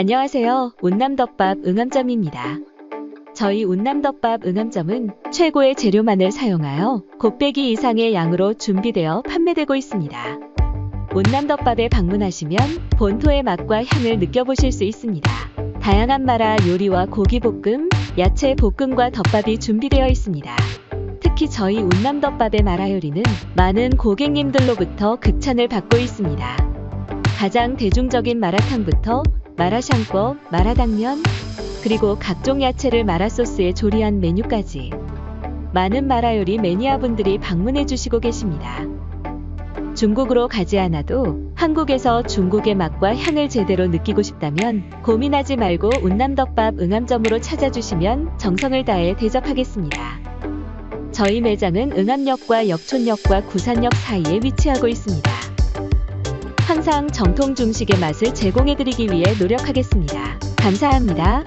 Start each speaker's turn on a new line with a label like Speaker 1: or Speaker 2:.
Speaker 1: 안녕하세요. 운남덮밥 응암점입니다. 저희 운남덮밥 응암점은 최고의 재료만을 사용하여 곱빼기 이상의 양으로 준비되어 판매되고 있습니다. 운남덮밥에 방문하시면 본토의 맛과 향을 느껴보실 수 있습니다. 다양한 마라 요리와 고기 볶음, 야채 볶음과 덮밥이 준비되어 있습니다. 특히 저희 운남덮밥의 마라 요리는 많은 고객님들로부터 극찬을 받고 있습니다. 가장 대중적인 마라탕부터 마라샹궈, 마라당면, 그리고 각종 야채를 마라소스에 조리한 메뉴까지 많은 마라 요리 매니아분들이 방문해 주시고 계십니다. 중국으로 가지 않아도 한국에서 중국의 맛과 향을 제대로 느끼고 싶다면 고민하지 말고 운남덮밥 응암점으로 찾아주시면 정성을 다해 대접하겠습니다. 저희 매장은 응암역과 역촌역과 구산역 사이에 위치하고 있습니다. 항상 정통 중식의 맛을 제공해드리기 위해 노력하겠습니다. 감사합니다.